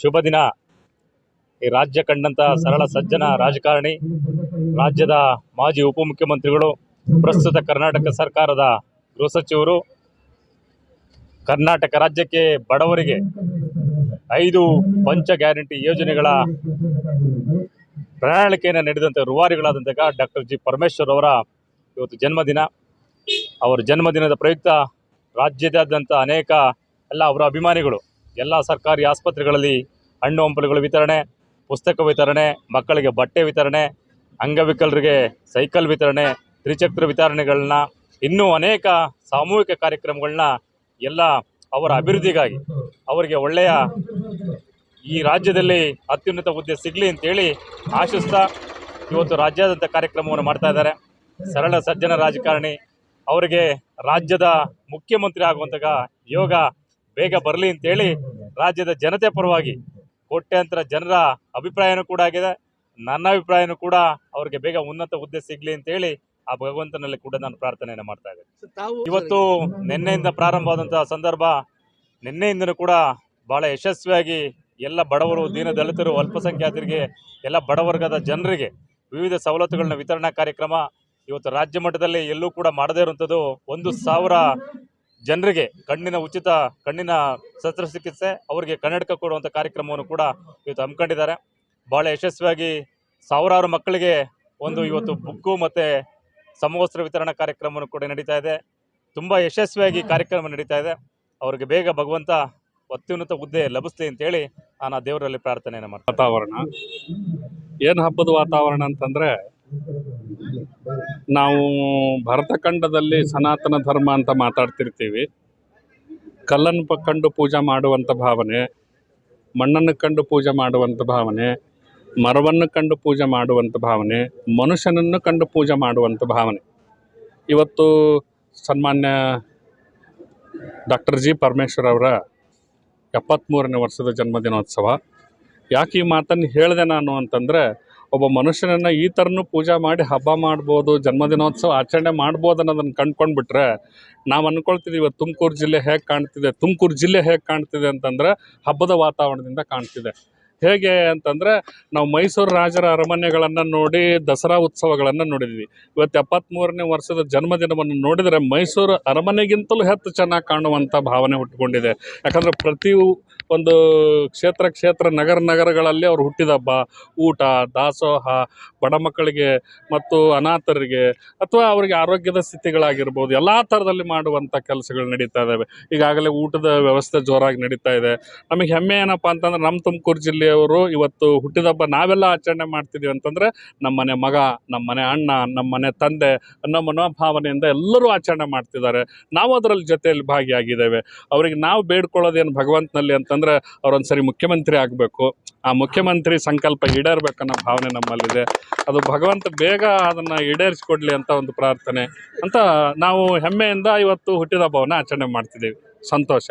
ಶುಭ ದಿನ. ಈ ರಾಜ್ಯ ಕಂಡಂತ ಸರಳ ಸಜ್ಜನ ರಾಜಕಾರಣಿ, ರಾಜ್ಯದ ಮಾಜಿ ಉಪಮುಖ್ಯಮಂತ್ರಿಗಳು, ಪ್ರಸ್ತುತ ಕರ್ನಾಟಕ ಸರ್ಕಾರದ ಗೃಹ ಸಚಿವರು, ಕರ್ನಾಟಕ ರಾಜ್ಯಕ್ಕೆ ಬಡವರಿಗೆ ಐದು ಪಂಚ ಗ್ಯಾರಂಟಿ ಯೋಜನೆಗಳ ಪ್ರಣಾಳಿಕೆಯನ್ನು ನೀಡಿದಂಥ ರೂವಾರಿಗಳಾದಂತಹ ಡಾಕ್ಟರ್ ಜಿ ಪರಮೇಶ್ವರ್ ಅವರ ಇವತ್ತು ಜನ್ಮದಿನ. ಅವರ ಜನ್ಮದಿನದ ಪ್ರಯುಕ್ತ ರಾಜ್ಯದಾದ್ಯಂತ ಅನೇಕ ಎಲ್ಲ ಅವರ ಅಭಿಮಾನಿಗಳು ಎಲ್ಲ ಸರ್ಕಾರಿ ಆಸ್ಪತ್ರೆಗಳಲ್ಲಿ ಹಣ್ಣು ಹಂಪಲುಗಳ ವಿತರಣೆ, ಪುಸ್ತಕ ವಿತರಣೆ, ಮಕ್ಕಳಿಗೆ ಬಟ್ಟೆ ವಿತರಣೆ, ಅಂಗವಿಕಲರಿಗೆ ಸೈಕಲ್ ವಿತರಣೆ, ತ್ರಿಚಕ್ರ ವಿತರಣೆಗಳನ್ನ ಇನ್ನೂ ಅನೇಕ ಸಾಮೂಹಿಕ ಕಾರ್ಯಕ್ರಮಗಳನ್ನ ಎಲ್ಲ ಅವರ ಅಭಿವೃದ್ಧಿಗಾಗಿ, ಅವರಿಗೆ ಒಳ್ಳೆಯ ಈ ರಾಜ್ಯದಲ್ಲಿ ಅತ್ಯುನ್ನತ ಹುದ್ದೆ ಸಿಗಲಿ ಅಂತೇಳಿ ಆಶಿಸ್ತಾ ಇವತ್ತು ರಾಜ್ಯಾದ್ಯಂತ ಕಾರ್ಯಕ್ರಮವನ್ನು ಮಾಡ್ತಾ ಇದ್ದಾರೆ. ಸರಳ ಸಜ್ಜನ ರಾಜಕಾರಣಿ, ಅವರಿಗೆ ರಾಜ್ಯದ ಮುಖ್ಯಮಂತ್ರಿ ಆಗುವಂತಹ ಯೋಗ ಬೇಗ ಬರಲಿ ಅಂತೇಳಿ ರಾಜ್ಯದ ಜನತೆ ಪರವಾಗಿ ಕೋಟ್ಯಾಂತರ ಜನರ ಅಭಿಪ್ರಾಯನೂ ಕೂಡ ಆಗಿದೆ. ನನ್ನ ಅಭಿಪ್ರಾಯನೂ ಕೂಡ ಅವರಿಗೆ ಬೇಗ ಉನ್ನತ ಹುದ್ದೆ ಸಿಗಲಿ ಅಂತೇಳಿ ಆ ಭಗವಂತನಲ್ಲಿ ಕೂಡ ನಾನು ಪ್ರಾರ್ಥನೆಯನ್ನು ಮಾಡ್ತಾ ಇದ್ದೇನೆ. ಇವತ್ತು ನಿನ್ನೆಯಿಂದ ಪ್ರಾರಂಭವಾದಂತಹ ಸಂದರ್ಭ ನಿನ್ನೆಯಿಂದನೂ ಕೂಡ ಬಹಳ ಯಶಸ್ವಿಯಾಗಿ ಎಲ್ಲ ಬಡವರು ದೀನ ದಲಿತರು ಅಲ್ಪಸಂಖ್ಯಾತರಿಗೆ ಎಲ್ಲ ಬಡವರ್ಗದ ಜನರಿಗೆ ವಿವಿಧ ಸವಲತ್ತುಗಳನ್ನ ವಿತರಣಾ ಕಾರ್ಯಕ್ರಮ ಇವತ್ತು ರಾಜ್ಯ ಮಟ್ಟದಲ್ಲಿ ಎಲ್ಲೂ ಕೂಡ ಮಾಡದೇ ಇರುವಂಥದ್ದು ಒಂದು ಸಾವಿರ ಜನರಿಗೆ ಕಣ್ಣಿನ ಉಚಿತ, ಕಣ್ಣಿನ ಶಸ್ತ್ರಚಿಕಿತ್ಸೆ, ಅವರಿಗೆ ಕನ್ನಡಕ ಕೊಡುವಂಥ ಕಾರ್ಯಕ್ರಮವನ್ನು ಕೂಡ ಇವತ್ತು ಹಮ್ಮಿಕೊಂಡಿದ್ದಾರೆ. ಭಾಳ ಯಶಸ್ವಿಯಾಗಿ ಸಾವಿರಾರು ಮಕ್ಕಳಿಗೆ ಒಂದು ಇವತ್ತು ಬುಕ್ಕು ಮತ್ತು ಸಮವಸ್ತ್ರ ವಿತರಣಾ ಕಾರ್ಯಕ್ರಮವನ್ನು ಕೂಡ ನಡೀತಾ ಇದೆ. ತುಂಬ ಯಶಸ್ವಿಯಾಗಿ ಕಾರ್ಯಕ್ರಮ ನಡೀತಾ ಇದೆ. ಅವರಿಗೆ ಬೇಗ ಭಗವಂತ ಅತ್ಯುನ್ನತ ಹುದ್ದೆ ಲಭಿಸ್ಲಿ ಅಂತೇಳಿ ನಾನು ಆ ದೇವರಲ್ಲಿ ಪ್ರಾರ್ಥನೆಯನ್ನು ಮಾಡ್ತೀನಿ. ವಾತಾವರಣ. ಏನು ಹಬ್ಬದ ವಾತಾವರಣ ಅಂತಂದರೆ ನಾವು ಭರತ ಖಂಡದಲ್ಲಿ ಸನಾತನ ಧರ್ಮ ಅಂತ ಮಾತಾಡ್ತಿರ್ತೀವಿ. ಕಲ್ಲನ್ನು ಕಂಡು ಪೂಜೆ ಮಾಡುವಂಥ ಭಾವನೆ, ಮಣ್ಣನ್ನು ಕಂಡು ಪೂಜೆ ಮಾಡುವಂಥ ಭಾವನೆ, ಮರವನ್ನು ಕಂಡು ಪೂಜೆ ಮಾಡುವಂಥ ಭಾವನೆ, ಮನುಷ್ಯನನ್ನು ಕಂಡು ಪೂಜೆ ಮಾಡುವಂಥ ಭಾವನೆ. ಇವತ್ತು ಸನ್ಮಾನ್ಯ ಡಾಕ್ಟರ್ ಜಿ ಪರಮೇಶ್ವರ್ ಅವರ ಎಪ್ಪತ್ತ್ಮೂರನೇ ವರ್ಷದ ಜನ್ಮದಿನೋತ್ಸವ. ಯಾಕೆ ಈ ಮಾತನ್ನು ಹೇಳಿದೆ ನಾನು ಅಂತಂದರೆ ಒಬ್ಬ ಮನುಷ್ಯನನ್ನು ಈ ಥರನೂ ಪೂಜೆ ಮಾಡಿ ಹಬ್ಬ ಮಾಡ್ಬೋದು, ಜನ್ಮದಿನೋತ್ಸವ ಆಚರಣೆ ಮಾಡ್ಬೋದು ಅನ್ನೋದನ್ನು ಕಂಡ್ಕೊಂಡ್ಬಿಟ್ರೆ ನಾವು ಅಂದ್ಕೊಳ್ತಿದ್ದೀವಿ ಇವತ್ತು ತುಮಕೂರು ಜಿಲ್ಲೆ ಹೇಗೆ ಕಾಣ್ತಿದೆ, ತುಮಕೂರು ಜಿಲ್ಲೆ ಹೇಗೆ ಕಾಣ್ತಿದೆ ಅಂತಂದರೆ ಹಬ್ಬದ ವಾತಾವರಣದಿಂದ ಕಾಣ್ತಿದೆ. ಹೇಗೆ ಅಂತಂದರೆ ನಾವು ಮೈಸೂರು ರಾಜರ ಅರಮನೆಗಳನ್ನು ನೋಡಿ ದಸರಾ ಉತ್ಸವಗಳನ್ನು ನೋಡಿದ್ವಿ. ಇವತ್ತು ಎಪ್ಪತ್ತ್ಮೂರನೇ ವರ್ಷದ ಜನ್ಮದಿನವನ್ನು ನೋಡಿದರೆ ಮೈಸೂರು ಅರಮನೆಗಿಂತಲೂ ಹೆಚ್ಚು ಚೆನ್ನಾಗಿ ಕಾಣುವಂಥ ಭಾವನೆ ಹುಟ್ಟುಕೊಂಡಿದೆ ಯಾಕಂದರೆ ಪ್ರತಿ ಒಂದು ಕ್ಷೇತ್ರ ಕ್ಷೇತ್ರ ನಗರ ನಗರಗಳಲ್ಲಿ ಅವ್ರು ಹುಟ್ಟಿದ ಹಬ್ಬ ಊಟ, ದಾಸೋಹ, ಬಡ ಮಕ್ಕಳಿಗೆ ಮತ್ತು ಅನಾಥರಿಗೆ ಅಥವಾ ಅವರಿಗೆ ಆರೋಗ್ಯದ ಸ್ಥಿತಿಗಳಾಗಿರ್ಬೋದು, ಎಲ್ಲ ಥರದಲ್ಲಿ ಮಾಡುವಂಥ ಕೆಲಸಗಳು ನಡೀತಾ ಇದ್ದಾವೆ ಈಗಾಗಲೇ ಊಟದ ವ್ಯವಸ್ಥೆ ಜೋರಾಗಿ ನಡೀತಾ ಇದೆ. ನಮಗೆ ಹೆಮ್ಮೆ ಏನಪ್ಪ ಅಂತಂದ್ರೆ ನಮ್ಮ ತುಮಕೂರು ಜಿಲ್ಲೆಯವರು ಇವತ್ತು ಹುಟ್ಟಿದ ಹಬ್ಬ ನಾವೆಲ್ಲ ಆಚರಣೆ ಮಾಡ್ತಿದ್ದೀವಿ ಅಂತಂದರೆ ನಮ್ಮ ಮನೆ ಮಗ, ನಮ್ಮ ಮನೆ ಅಣ್ಣ, ನಮ್ಮ ಮನೆ ತಂದೆ ಅನ್ನೋ ಮನೋಭಾವನೆಯಿಂದ ಎಲ್ಲರೂ ಆಚರಣೆ ಮಾಡ್ತಿದ್ದಾರೆ. ನಾವು ಅದರಲ್ಲಿ ಜೊತೆಯಲ್ಲಿ ಭಾಗಿಯಾಗಿದ್ದೇವೆ. ಅವರಿಗೆ ನಾವು ಬೇಡ್ಕೊಳ್ಳೋದೇನು ಭಗವಂತನಲ್ಲಿ ಅಂತಂದರೆ ಅವ್ರೊಂದು ಸರಿ ಮುಖ್ಯಮಂತ್ರಿ ಆಗಬೇಕು. ಆ ಮುಖ್ಯಮಂತ್ರಿ ಸಂಕಲ್ಪ ಈಡೇರ್ಬೇಕನ್ನೋ ಭಾವನೆ ನಮ್ಮಲ್ಲಿದೆ. ಅದು ಭಗವಂತ ಬೇಗ ಅದನ್ನು ಈಡೇರಿಸ್ಕೊಡ್ಲಿ ಅಂತ ಒಂದು ಪ್ರಾರ್ಥನೆ ಅಂತ ನಾವು ಹೆಮ್ಮೆಯಿಂದ ಇವತ್ತು ಹುಟ್ಟಿದ ಹಬ್ಬವನ್ನು ಆಚರಣೆ ಮಾಡ್ತಿದ್ದೀವಿ. ಸಂತೋಷ.